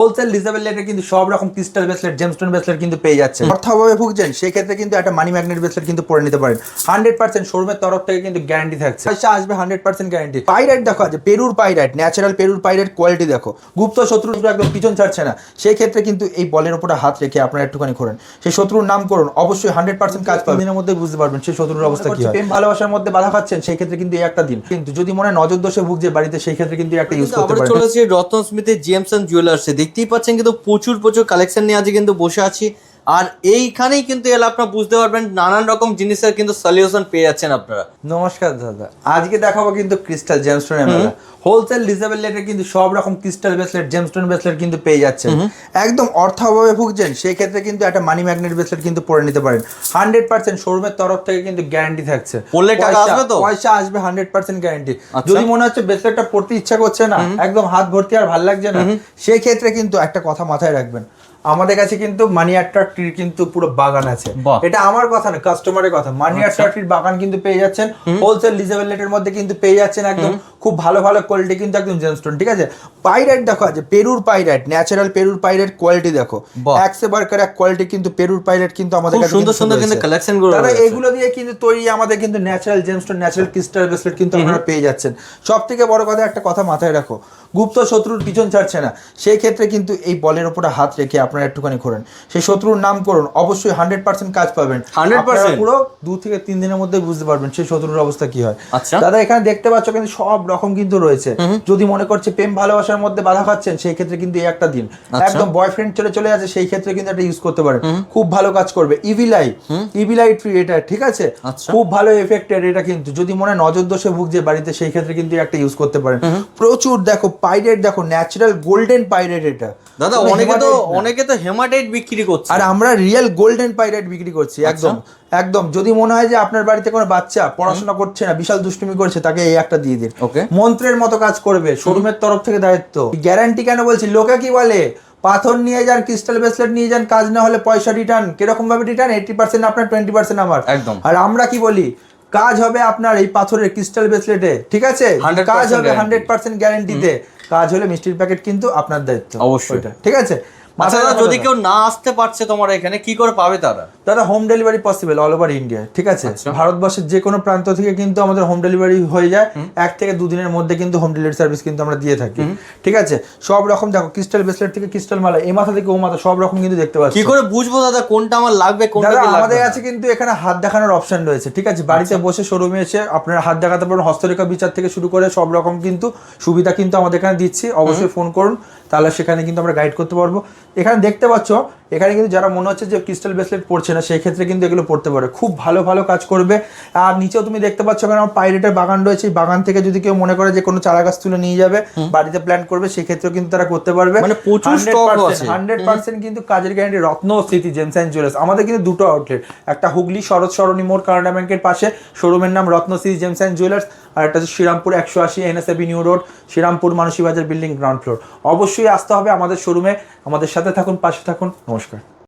Wholesale রেটে কিন্তু সব রকম ক্রিস্টাল ব্রেসলেট জেমস্টোন ব্রেসলেট কিন্তু পেয়ে যাচ্ছে অর্থাভাবে ভুগছেন সেই ক্ষেত্রে কিন্তু একটা মানি ম্যাগনেট ব্রেসলেট কিন্তু পরে নিতে পারেন। হান্ড্রেড পার্সেন্ট শোরুমের তরফ থেকে কিন্তু গ্যারান্টি থাকছে। পয়সা আসবে হান্ড্রেড পার্সেন্ট গ্যারান্টি পাইরাইট দেখো আছে পেরুর পাইরাইট ন্যাচারাল পেরুর পাইরাইট কোয়ালিটি দেখো। গুপ্ত শত্রু একদম পিছন ছাড়ছে না। সেই ক্ষেত্রে কিন্তু এই বলের উপরে হাত রেখে আপনারা একটুখানি করেন সেই শত্রুর নাম করুন অবশ্যই হান্ড্রেড পার্সেন্ট কাজ পাবেন দিনের মধ্যে বুঝতে পারবেন সেই শত্রুর অবস্থা কি হয়। ভালোবাসার মধ্যে বাধা খাচ্ছেন সেই ক্ষেত্রে কিন্তু এই একটা দিন। কিন্তু যদি মনে হয় নজর দোষে ভুগছে বাড়িতে সেই ক্ষেত্রে কিন্তু একটা ইউজ করতে পারেন। চলে এসেছি রতন স্মিথের জেমস অ্যান্ড জুয়েলার্সে দেখতেই পাচ্ছেন কিন্তু প্রচুর প্রচুর কালেকশন নিয়ে আজকে কিন্তু বসে আছি। আর এইখানেই কিন্তু এলে আপনারা বুঝতে পারবেন নানান রকম জিনিসের কিন্তু সলিউশন পেয়ে যাচ্ছেন আপনারা। নমস্কার দাদা। আজকে দেখাবো কিন্তু ক্রিস্টাল জেমস্টোনের মেলা। হোলসেল রিজনেবল রেটে কিন্তু সব রকম ক্রিস্টাল ব্রেসলেট জেমস্টোন ব্রেসলেট কিন্তু পেয়ে যাচ্ছেন। একদম অর্থাভাবে ভুগছেন সেই ক্ষেত্রে কিন্তু একটা মানি ম্যাগনেট ব্রেসলেট কিন্তু পরে নিতে পারেন। হান্ড্রেড পার্সেন্ট শোরুমের তরফ থেকে কিন্তু গ্যারান্টি থাকছে। পয়সা- আসবে তো? পয়সা আসবে হান্ড্রেড পার্সেন্ট গ্যারান্টি। যদি মনে হচ্ছে ব্রেসলেটটা পড়তে ইচ্ছা করছে না একদম হাত ভর্তি আর ভালো লাগছে না সেই ক্ষেত্রে কিন্তু একটা কথা মাথায় রাখবেন। আমাদের কাছে কিন্তু মানি অ্যাট্রাক্টির কিন্তু পুরো বাগান আছে। এটা আমার কথা না কাস্টমারের কথা। মানি অ্যাট্রাক্টির বাগান কিন্তু পেয়ে যাচ্ছেন। হোলসেল রিজনেবল রেটের মধ্যে কিন্তু পেয়ে যাচ্ছেন একদম। খুব ভালো ভালো কোয়ালিটি কিন্তু একদম জেমস্টোন ঠিক আছে? পাইরাইট দেখো আছে পেরুর পাইরাইট ন্যাচারাল পেরুর পাইরাইট কোয়ালিটি দেখো। বাহ। এক বারকার এক কোয়ালিটি কিন্তু পেরুর পাইরাইট কিন্তু আমাদের কাছে সুন্দর সুন্দর কিন্তু কালেকশনগুলো রয়েছে। এগুলো দিয়ে কিন্তু তৈরি আমাদের কিন্তু natural gemstone natural crystal bracelet কিন্তু আপনারা পেয়ে যাচ্ছেন। সব থেকে বড় কথা একটা কথা মাথায় রাখো গুপ্ত শত্রুর পিছন ছাড়ছে না। সেই ক্ষেত্রে কিন্তু এই বলের উপরে হাত রেখে আপনারা একটুখানি করেন সেই শত্রুর নাম করুন অবশ্যই হান্ড্রেড পার্সেন্ট কাজ পাবেন। 100% আপনারা পুরো দু থেকে তিন দিনের মধ্যে বুঝতে পারবেন সেই শত্রুর অবস্থা কি হয়। আচ্ছা। দাদা এখানে দেখতে পাচ্ছ কিন্তু সব রকম কিন্তু রয়েছে। যদি মনে করছে প্রেম ভালোবাসার মধ্যে বাধা খাচ্ছেন সেই ক্ষেত্রে কিন্তু এই একটা দিন। আচ্ছা। একদম বয়ফ্রেন্ড চলে চলে আছে সেই ক্ষেত্রে কিন্তু এটা ইউজ করতে পারেন। খুব ভালো কাজ করবে। ইভিলাই ইভিলাই ট্রি এটা ঠিক আছে? আচ্ছা। খুব ভালো এফেক্টেড এটা কিন্তু। যদি মনে হয় নজর দোষে ভুগছে বাড়িতে সেই ক্ষেত্রে কিন্তু একটা ইউজ করতে পারেন। প্রচুর দেখো পাইরেট দেখো ন্যাচারাল গোল্ডেন পাইরেট এটা। দাদা অনেকে তো অনেকে তো হেমাটাইট বিক্রি করছে। আর আমরা রিয়েল গোল্ডেন পাইরেট বিক্রি করছি একদম। একদম। যদি মনে হয় যে আপনার বাড়িতে কোনো বাচ্চা পড়াশোনা করছে না বিশাল দুষ্টুমি করছে তাকে এই একটা দিয়ে দিন। Okay. মন্ত্রের মতো কাজ করবে শোরুমের তরফ থেকে দায়িত্ব। গ্যারান্টি কেন বলছি? লোকে কি বলে? পাথর নিয়ে যান ক্রিস্টাল ব্রেসলেট নিয়ে যান কাজ না হলে পয়সা রিটার্ন কীরকম ভাবে রিটার্ন এইটি পার্সেন্ট আপনার টোয়েন্টি পার্সেন্ট আমার। একদম। আর আমরা কি বলি? কাজ হবে আপনার এই পাথরের ক্রিস্টাল ব্রেসলেটে ঠিক আছে? কাজ হবে হান্ড্রেড পার্সেন্ট গ্যারান্টিতে কাজ হলে মিষ্টির প্যাকেট কিন্তু আপনার দায়িত্ব। অবশ্যই। ঠিক আছে? আচ্ছা যদি। কেউ না আসতে পারছে তোমার এখানে কি করে পাবে তারা? দাদা home delivery possible all over India ঠিক আছে? আচ্ছা। ভারতবর্ষের যে কোনো প্রান্ত থেকে কিন্তু আমাদের হোম ডেলিভারি হয়ে যায়। এক থেকে দুদিনের মধ্যে কিন্তু হোম ডেলিভারি সার্ভিস কিন্তু আমরা দিয়ে থাকি ঠিক আছে? সব রকম দেখো ক্রিস্টাল ব্রেসলেট থেকে ক্রিস্টাল মালা এই মাথা থেকে ও মাথা সব রকম কিন্তু দেখতে পাচ্ছি। কি করে বুঝব দাদা কোনটা আমার লাগবে কোনটা আমাদের কাছে কিন্তু এখানে হাত দেখানোর অপশন রয়েছে ঠিক আছে? বাড়িতে আচ্ছা। বসে শোরুমে এসে আপনারা হাত দেখাতে পারেন হস্তরেখা বিচার থেকে শুরু করে সব রকম কিন্তু সুবিধা কিন্তু আমাদের এখানে দিচ্ছি। অবশ্যই ফোন করুন। তাহলে সেখানে কিন্তু আমরা গাইড করতে পারব। এখানে দেখতে পাচ্ছ এখানে কিন্তু যারা মনে হচ্ছে যে ক্রিস্টাল ব্রেসলেট পড়ছে না সেই ক্ষেত্রে কিন্তু এগুলো পড়তে পারে খুব ভালো ভালো কাজ করবে। আর নিচেও তুমি দেখতে পাচ্ছ এখানে আমার পাইরেটের বাগান রয়েছে। এই বাগান থেকে যদি কেউ মনে করে যে কোনো চারা গাছ তুলে নিয়ে যাবে বাড়িতে প্ল্যান করবে সেই ক্ষেত্রেও কিন্তু তারা করতে পারবে। মানে প্রচুর হান্ড্রেড পার্সেন্ট কিন্তু কাজের গ্যারান্টি রত্ন স্মৃতি জেমস অ্যান্ড জুয়েলার্স আমাদের কিন্তু দুটো আউটলেট একটা হুগলি শরৎ সরণী মোড় কানাডা ব্যাংকের পাশে। শোরুমের নাম রত্ন স্মৃতি জেমস অ্যান্ড জুয়েলার্স আর একটা হচ্ছে শ্রীরামপুর একশো আশি NS new road Serampore Manasi Bazar building ground floor অবশ্যই আসতে হবে আমাদের শোরুমে আমাদের সাথে থাকুন পাশে থাকুন। নমস্কার। немножко.